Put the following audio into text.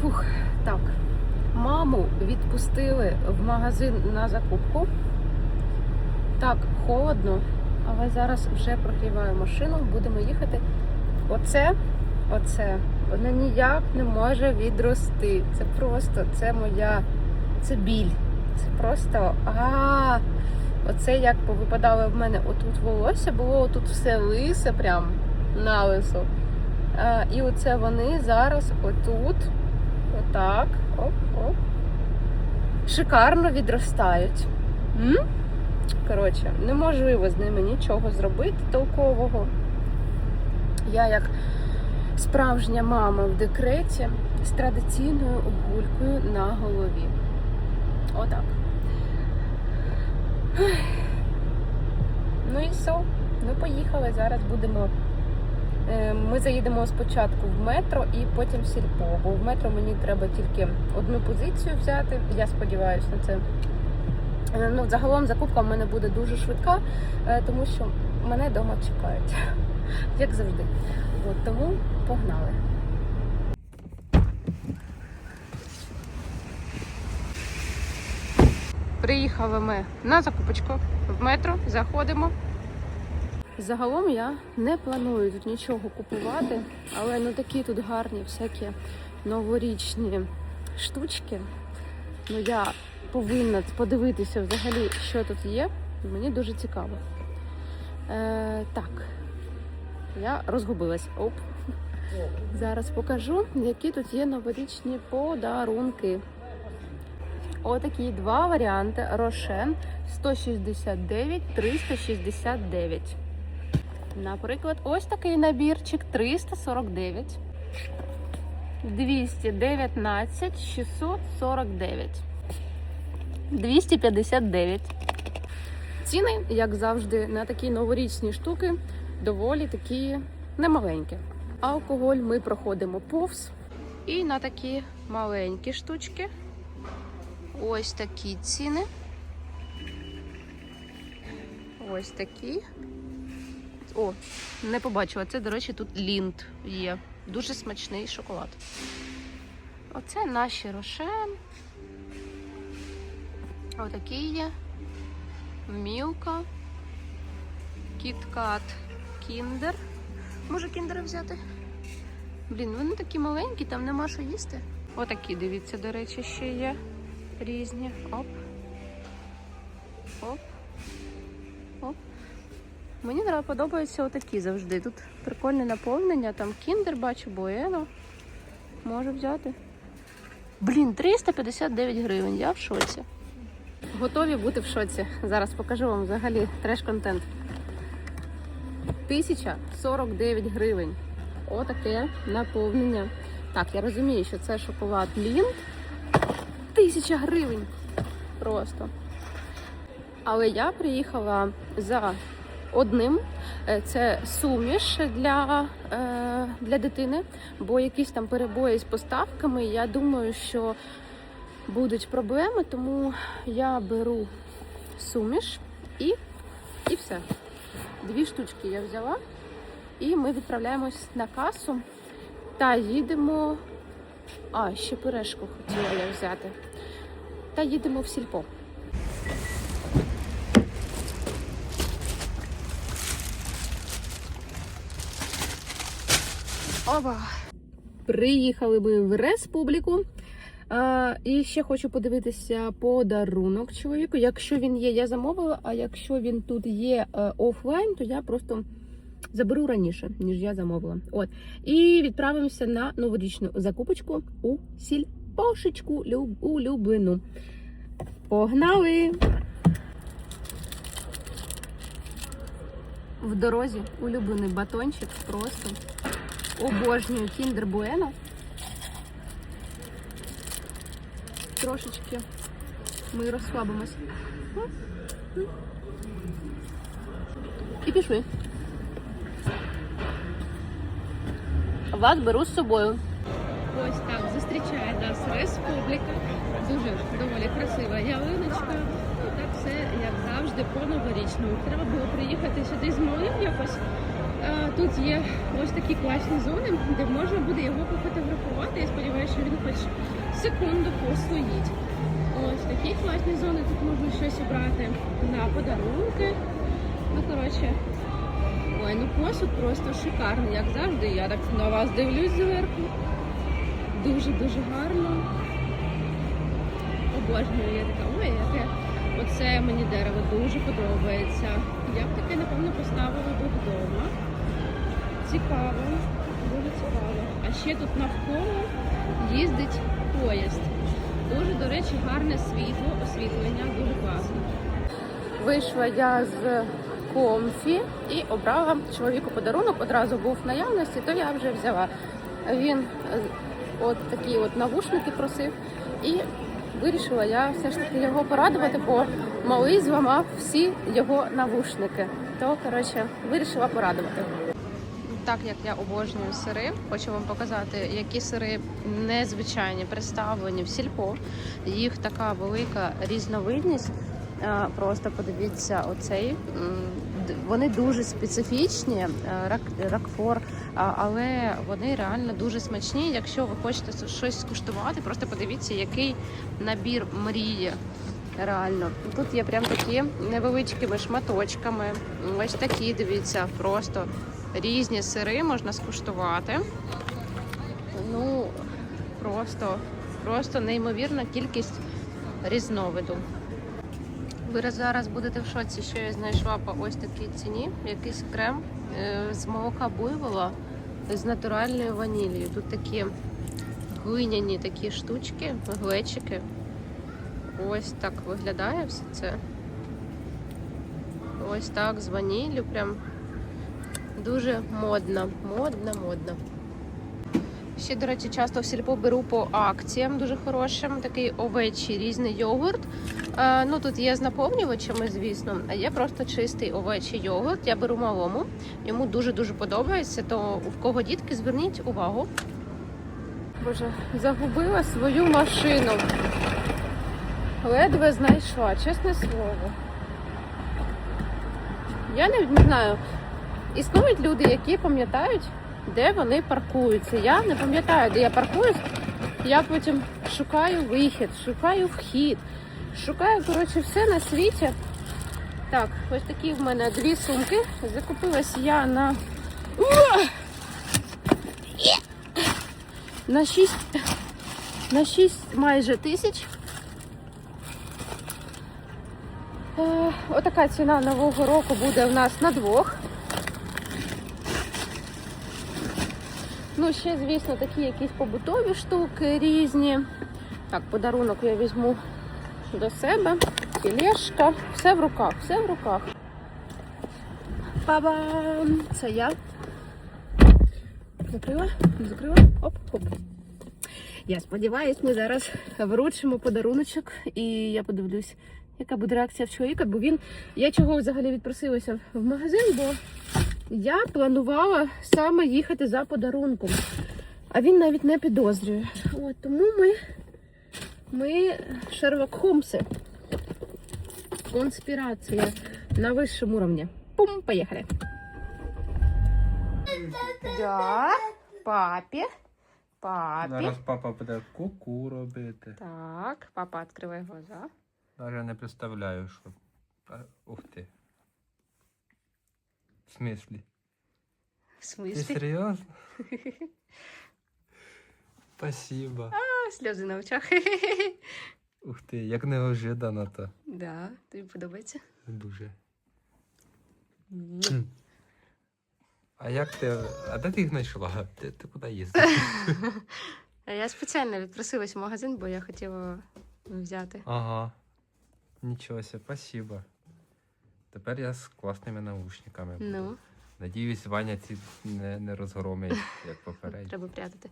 Фух, так. Маму відпустили в магазин на закупку. Так, холодно, але зараз вже прогріваю машину, будемо їхати. Оце, оце, воно ніяк не може відрости. Це просто, це моя, це біль. Це просто а Оце як повипадало в мене отут волосся, було отут все лисе, прям на лисо. А, і оце вони зараз отут, отак, оп-оп, шикарно відростають. М? Коротше, неможливо з ними нічого зробити толкового. Я як справжня мама в декреті з традиційною обгулькою на голові. Отак. Ну і все. Ну, поїхали. Зараз будемо. Е, Ми заїдемо спочатку в метро і потім в сільпо. Бо в метро мені треба тільки одну позицію взяти. Я сподіваюся на це. Е, Ну, загалом закупка в мене буде дуже швидка, е, тому що мене вдома чекають, як завжди. От, тому погнали. Приїхали ми на закупочку в метро, заходимо. Загалом я не планую тут нічого купувати, але ну такі тут гарні всякі новорічні штучки. Ну я повинна подивитися взагалі, що тут є. Мені дуже цікаво. Е, так, я розгубилась. Оп. Зараз покажу, які тут є новорічні подарунки. Отакі два варіанти. Рошен 169, 369. Наприклад, ось такий набірчик 349. 219, 649. 259. Ціни, як завжди, на такі новорічні штуки доволі такі немаленькі. Алкоголь ми проходимо повз. І на такі маленькі штучки Ось такі ціни. Ось такі. О, не побачила. Це, до речі, тут лінт є. Дуже смачний шоколад. Оце наші рошен. Отакі є. Мілка. Кіткат Кіндер. Може кіндера взяти? Блін, вони такі маленькі, там нема що їсти. Отакі, дивіться, до речі, ще є різні. Оп. Оп. Мені подобаються отакі завжди. Тут прикольне наповнення, там кіндер бачу, буено. Можу взяти. Блін, 359 гривень, я в шоці. Готові бути в шоці. Зараз покажу вам взагалі треш-контент. 1049 гривень. Отаке наповнення. Так, я розумію, що це шоколад Лінд. Тисяча гривень. Просто. Але я приїхала за одним. Е, Це суміш для, е, для дитини, бо якісь там перебої з поставками. Я думаю, що будуть проблеми, тому я беру суміш і, і все. Дві штучки я взяла, і ми відправляємось на касу та їдемо. А, ще пирежку хотіла я взяти. Та їдемо в сільпо. Оба. Приїхали ми в республіку. А, і ще хочу подивитися подарунок чоловіку. Якщо він є, я замовила, а якщо він тут є е, офлайн, то я просто заберу раніше, ніж я замовила. От. І відправимося на новорічну закупочку у сільпошечку люб- улюблену. Погнали! В дорозі улюблений батончик просто. Обожнюю Kinder Bueno. Трошечки ми розслабимось. І пішли. Вас беру з собою. Ось так зустрічає нас республіка. Дуже доволі красива ялиночка. І так все, як завжди, по-новорічному. Треба було приїхати сюди з малим якось. А, Тут є ось такі класні зони, де можна буде його пофотографувати. Я сподіваюся, що він хоч секунду постоїть. Ось такі класні зони, тут можна щось обрати на подарунки. Ну, коротше, ой, ну посуд просто шикарний, як завжди. Я так на вас дивлюсь зверху. Дуже-дуже гарно. Обожнюю, я така, ой, яке. Оце мені дерево дуже подобається. Я б таке, напевно, поставила би вдома. Цікаво, дуже цікаво. А ще тут навколо їздить поїзд. Дуже, до речі, гарне світло, освітлення, дуже класно. Вийшла я з комфі і обрала чоловіку подарунок. Одразу був в наявності, то я вже взяла. Він е, от такі от навушники просив і вирішила я все ж таки його порадувати, бо малий зламав всі його навушники. То коротше вирішила порадувати. Так як я обожнюю сири, хочу вам показати, які сири незвичайні представлені в сільпо. Їх така велика різновидність. Просто подивіться, оцей вони дуже специфічні, е, рак, ракфор, але вони реально дуже смачні. Якщо ви хочете щось скуштувати, просто подивіться, який набір мрії. Реально, тут є прям такі невеличкими шматочками. Ось такі, дивіться, просто різні сири можна скуштувати. Ну, просто, просто неймовірна кількість різновиду. Ви зараз будете в шоці, що я знайшла по ось такій ціні. Якийсь крем е, з молока буйвола з натуральною ваніллю. Тут такі глиняні такі штучки, глечики. Ось так виглядає все це. Ось так з ваніллю. Прям дуже модно. Модно, модно. Ще, до речі, часто в сільпо беру по акціям дуже хорошим. Такий овечий різний йогурт. Е, ну тут є з наповнювачами, звісно, а є просто чистий овечий йогурт. Я беру малому. Йому дуже дуже подобається. То в кого дітки, зверніть увагу. Боже, загубила свою машину. Ледве знайшла, чесне слово. Я не знаю. Існують люди, які пам'ятають, де вони паркуються. Я не пам'ятаю, де я паркуюсь. Я потім шукаю вихід, шукаю вхід, шукаю, коротше, все на світі. Так, ось такі в мене дві сумки. Закупилась я на. На 6, на 6 майже тисяч. Е, Отака ціна нового року буде в нас на двох. Ну, ще, звісно, такі якісь побутові штуки різні. Так, подарунок я візьму до себе. Тілешка. Все в руках, все в руках. Па-бам! Це я. Закрила? Закрила? Оп, хоп. Я сподіваюсь, ми зараз вручимо подаруночок і я подивлюсь, яка буде реакція в чоловіка, бо він. Я чого взагалі відпросилася в магазин, бо я планувала саме їхати за подарунком. А він навіть не підозрює. От тому ми, ми Шерлок Холмси. Конспірація на вищому рівні. Пум, поїхали. Да, папі. Папі. Зараз папа буде ку-ку робити. Так, папа, відкривай глаза. Навіть не представляю, що. Ух ти. В смислі? В Ти смислі? серйозно? Спасибо. А, Сльози на очах. Ух ти, як неожиданно то. Да, тобі подобається? Дуже. А як ти. А де ти їх знайшла? Ти, ти куди їздиш? Я спеціально відпросилась в магазин, бо я хотіла взяти. Ага. Нічого себе, спасибо. Тепер я з класними наушниками. буду. Ну, Надіюсь, Ваня ці не, не розгромить, як попередньо. треба прятати.